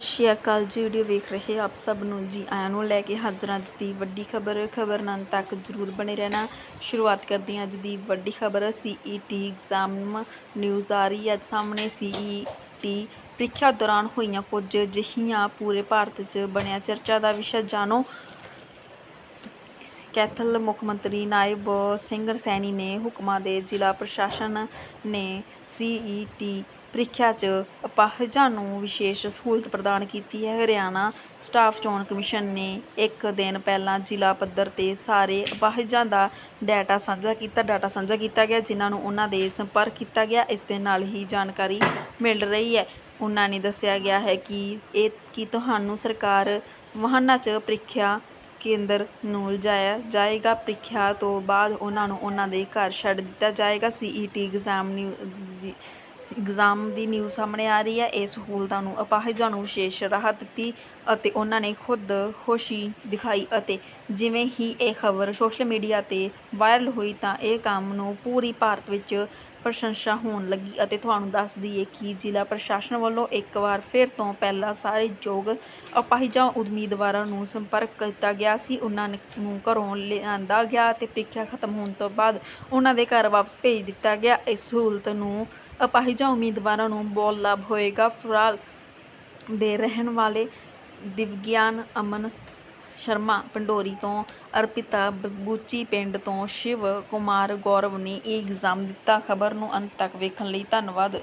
ਸਤਿ ਅਕਾਲ ਜੀ, ਵੀਡੀਓ ਵੇਖ ਰਹੇ ਆਪ ਸਭ ਨੂੰ ਜੀ। ਆਇਆਂ ਨੂੰ ਲੈ ਕੇ ਹਾਜ਼ਰ ਅੱਜ ਦੀ ਵੱਡੀ ਖਬਰ। ਖਬਰ ਨਾਲ ਤੱਕ ਜਰੂਰ ਬਣੇ ਰਹਿਣਾ। ਸ਼ੁਰੂਆਤ ਕਰਦੇ ਹਾਂ ਅੱਜ ਦੀ ਵੱਡੀ ਖਬਰ। ਸੀਈਟੀ ਐਗਜ਼ਾਮ ਨਿਊਜ਼ ਆ ਰਹੀ ਹੈ। ਅੱਜ ਸਾਹਮਣੇ ਸੀਈਟੀ ਪ੍ਰੀਖਿਆ ਦੌਰਾਨ ਹੋਈਆਂ ਕੁਝ ਅਜਿਹੀਆਂ ਪੂਰੇ ਭਾਰਤ 'ਚ ਬਣਿਆ ਚਰਚਾ ਦਾ ਵਿਸ਼ਾ। ਜਾਣੋ ਕੈਥਲ ਮੁੱਖ ਮੰਤਰੀ ਨਾਇਬ ਸਿੰਘ ਸੈਣੀ ਨੇ ਹੁਕਮਾਂ ਦੇ ਜ਼ਿਲ੍ਹਾ ਪ੍ਰਸ਼ਾਸਨ ਨੇ ਸੀਈਟੀ ਪ੍ਰੀਖਿਆ 'ਚ ਅਪਾਹਜਾਂ ਨੂੰ ਵਿਸ਼ੇਸ਼ ਸਹੂਲਤ ਪ੍ਰਦਾਨ ਕੀਤੀ ਹੈ। ਹਰਿਆਣਾ ਸਟਾਫ ਚੋਣ ਕਮਿਸ਼ਨ ਨੇ ਇੱਕ ਦਿਨ ਪਹਿਲਾਂ ਜ਼ਿਲ੍ਹਾ ਪੱਧਰ ਤੇ ਸਾਰੇ ਅਪਾਹਜਾਂ ਦਾ ਡਾਟਾ ਸਾਂਝਾ ਕੀਤਾ, ਡਾਟਾ ਸਾਂਝਾ ਕੀਤਾ ਗਿਆ, ਜਿਨ੍ਹਾਂ ਨੂੰ ਉਹਨਾਂ ਦੇ ਸੰਪਰਕ ਕੀਤਾ ਗਿਆ। ਇਸ ਦੇ ਨਾਲ ਹੀ ਜਾਣਕਾਰੀ ਮਿਲ ਰਹੀ ਹੈ। ਉਹਨਾਂ ਨੇ ਦੱਸਿਆ ਗਿਆ ਹੈ ਕਿ ਇਹ, ਕਿ ਤੁਹਾਨੂੰ ਸਰਕਾਰ ਵਾਹਨਾਂ 'ਚ ਪ੍ਰੀਖਿਆ ਕੇਂਦਰ ਨੂੰ ਲਿਜਾਇਆ ਜਾਏਗਾ। ਪ੍ਰੀਖਿਆ ਤੋਂ ਬਾਅਦ ਉਹਨਾਂ ਨੂੰ ਉਹਨਾਂ ਦੇ ਘਰ ਛੱਡ ਦਿੱਤਾ ਜਾਏਗਾ। ਸੀਈਟੀ ਐਗਜ਼ਾਮ ਨਿਊ ਇਗਜ਼ਾਮ ਦੀ ਨਿਊਜ਼ ਸਾਹਮਣੇ ਆ ਰਹੀ ਹੈ। ਇਹ ਸਹੂਲਤਾਂ ਨੂੰ ਅਪਾਹਜਾਂ ਨੂੰ ਵਿਸ਼ੇਸ਼ ਰਾਹਤ ਦਿੱਤੀ ਅਤੇ ਉਹਨਾਂ ਨੇ ਖੁਦ ਖੁਸ਼ੀ ਦਿਖਾਈ ਅਤੇ ਜਿਵੇਂ ਹੀ ਇਹ ਖਬਰ ਸੋਸ਼ਲ ਮੀਡੀਆ ਤੇ ਵਾਇਰਲ ਹੋਈ ਤਾਂ ਇਹ ਕੰਮ ਨੂੰ ਪੂਰੀ ਭਾਰਤ ਵਿੱਚ ਪ੍ਰਸ਼ੰਸਾ ਹੋਣ ਲੱਗੀ ਅਤੇ ਤੁਹਾਨੂੰ ਦੱਸ ਦਈਏ ਕਿ ਜ਼ਿਲ੍ਹਾ ਪ੍ਰਸ਼ਾਸਨ ਵੱਲੋਂ ਇੱਕ ਵਾਰ ਫਿਰ ਤੋਂ ਪਹਿਲਾਂ ਸਾਰੇ ਯੋਗ ਅਪਾਹਿਜਾਂ ਉਮੀਦਵਾਰਾਂ ਨੂੰ ਸੰਪਰਕ ਕੀਤਾ ਗਿਆ ਸੀ। ਉਹਨਾਂ ਨੂੰ ਘਰੋਂ ਲਿਆਂਦਾ ਗਿਆ ਅਤੇ ਪ੍ਰੀਖਿਆ ਖਤਮ ਹੋਣ ਤੋਂ ਬਾਅਦ ਉਹਨਾਂ ਦੇ ਘਰ ਵਾਪਸ ਭੇਜ ਦਿੱਤਾ ਗਿਆ। ਇਸ ਸਹੂਲਤ ਨੂੰ ਅਪਾਹਿਜਾਂ ਉਮੀਦਵਾਰਾਂ ਨੂੰ ਬਹੁਤ ਲਾਭ ਹੋਏਗਾ। ਫਿਲਹਾਲ ਦੇ ਰਹਿਣ ਵਾਲੇ ਦਿਵਗਿਆਨ ਅਮਨ ਸ਼ਰਮਾ ਪੰਡੋਰੀ ਤੋਂ, ਅਰਪਿਤਾ ਬੂਚੀ ਪਿੰਡ ਤੋਂ, ਸ਼ਿਵ ਕੁਮਾਰ ਗੌਰਵ ਨੇ ਇਹ ਇਗਜ਼ਾਮ ਦਿੱਤਾ। ਖਬਰ ਨੂੰ ਅੰਤ ਤੱਕ ਵੇਖਣ ਲਈ ਧੰਨਵਾਦ।